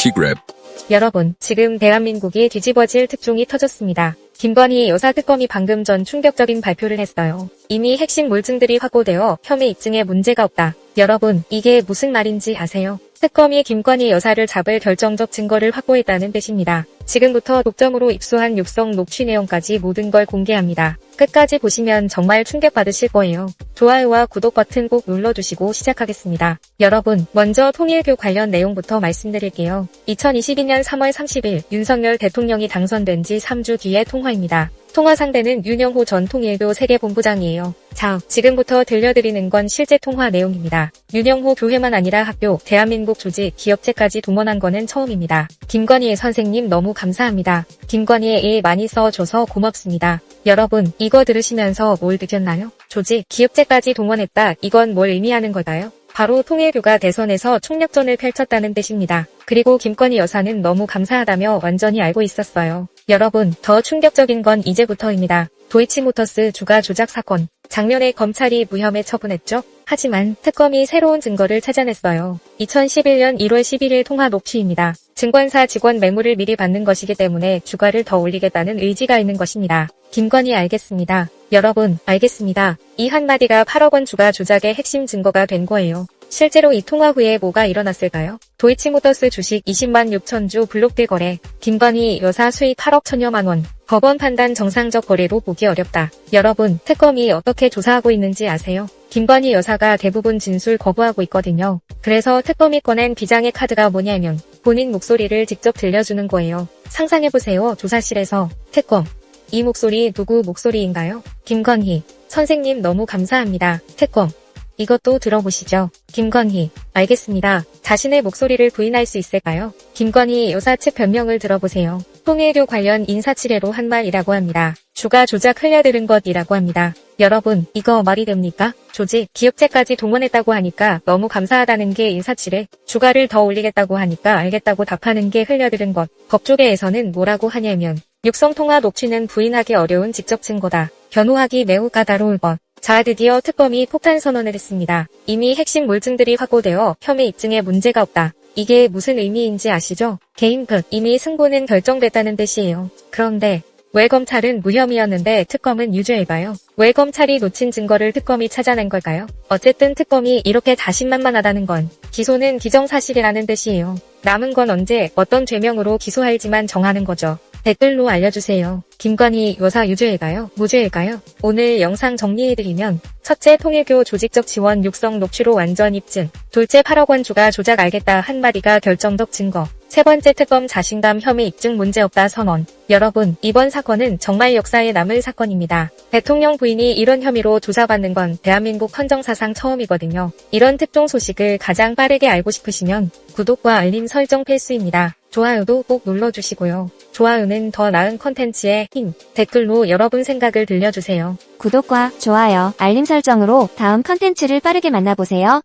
키그랩 여러분, 지금 대한민국이 뒤집어질 특종이 터졌습니다. 김건희 여사 특검이 방금 전 충격적인 발표를 했어요. 이미 핵심 물증들이 확보되어 혐의 입증에 문제가 없다. 여러분, 이게 무슨 말인지 아세요? 특검이 김건희 여사를 잡을 결정적 증거를 확보했다는 뜻입니다. 지금부터 독점으로 입수한 육성 녹취 내용까지 모든 걸 공개합니다. 끝까지 보시면 정말 충격받으실 거예요. 좋아요와 구독 버튼 꼭 눌러주시고 시작하겠습니다. 여러분, 먼저 통일교 관련 내용부터 말씀드릴게요. 2022년 3월 30일 윤석열 대통령이 당선된 지 3주 뒤의 통화입니다. 통화 상대는 윤영호 전 통일교 세계본부장이에요. 자, 지금부터 들려드리는 건 실제 통화 내용입니다. 윤영호 교회만 아니라 학교, 대한민국 조직, 기업체까지 동원한 거는 처음입니다. 김건희 선생님 너무 감사합니다. 김건희의 일 많이 써줘서 고맙습니다. 여러분, 이거 들으시면서 뭘 느꼈나요? 조직, 기업체까지 동원했다. 이건 뭘 의미하는 걸까요? 바로 통일교가 대선에서 총력전을 펼쳤다는 뜻입니다. 그리고 김건희 여사는 너무 감사하다며 완전히 알고 있었어요. 여러분, 더 충격적인 건 이제부터입니다. 도이치모터스 주가 조작 사건. 작년에 검찰이 무혐의 처분했죠? 하지만 특검이 새로운 증거를 찾아냈어요. 2011년 1월 11일 통화 녹취입니다. 증권사 직원 매물을 미리 받는 것이기 때문에 주가를 더 올리겠다는 의지가 있는 것입니다. 김건희 알겠습니다. 여러분, 알겠습니다. 이 한마디가 8억 원 주가 조작의 핵심 증거가 된 거예요. 실제로 이 통화 후에 뭐가 일어났을까요? 도이치모터스 주식 20만 6천 주 블록딜 거래, 김건희 여사 수익 8억 천여만 원, 법원 판단 정상적 거래로 보기 어렵다. 여러분, 특검이 어떻게 조사하고 있는지 아세요? 김건희 여사가 대부분 진술 거부하고 있거든요. 그래서 특검이 꺼낸 비장의 카드가 뭐냐면 본인 목소리를 직접 들려주는 거예요. 상상해보세요. 조사실에서 특검. 이 목소리 누구 목소리인가요? 김건희. 선생님 너무 감사합니다. 특검. 이것도 들어보시죠. 김건희. 알겠습니다. 자신의 목소리를 부인할 수 있을까요? 김건희 여사 측 변명을 들어보세요. 통일교 관련 인사치레로 한 말이라고 합니다. 주가 조작 흘려들은 것이라고 합니다. 여러분, 이거 말이 됩니까? 조직, 기업체까지 동원했다고 하니까 너무 감사하다는 게 인사치레, 주가를 더 올리겠다고 하니까 알겠다고 답하는 게 흘려들은 것. 법조계에서는 뭐라고 하냐면, 육성통화 녹취는 부인하기 어려운 직접 증거다. 변호하기 매우 까다로울 것. 자, 드디어 특검이 폭탄 선언을 했습니다. 이미 핵심 물증들이 확보되어 혐의 입증에 문제가 없다. 이게 무슨 의미인지 아시죠? 개인극, 이미 승부는 결정됐다는 뜻이에요. 그런데 왜 검찰은 무혐의였는데 특검은 유죄일까요? 왜 검찰이 놓친 증거를 특검이 찾아낸 걸까요? 어쨌든 특검이 이렇게 자신만만하다는 건 기소는 기정사실이라는 뜻이에요. 남은 건 언제 어떤 죄명으로 기소할지만 정하는 거죠. 댓글로 알려주세요. 김건희 여사 유죄일까요? 무죄일까요? 오늘 영상 정리해드리면 첫째 통일교 조직적 지원 육성 녹취로 완전 입증 둘째 8억 원 주가 조작 알겠다 한마디가 결정적 증거 세 번째 특검 자신감 혐의 입증 문제없다 선언 여러분 이번 사건은 정말 역사에 남을 사건입니다. 대통령 부인이 이런 혐의로 조사받는 건 대한민국 헌정사상 처음이거든요. 이런 특종 소식을 가장 빠르게 알고 싶으시면 구독과 알림 설정 필수입니다. 좋아요도 꼭 눌러주시고요. 좋아요는 더 나은 컨텐츠의 힘, 댓글로 여러분 생각을 들려주세요. 구독과 좋아요, 알림 설정으로 다음 컨텐츠를 빠르게 만나보세요.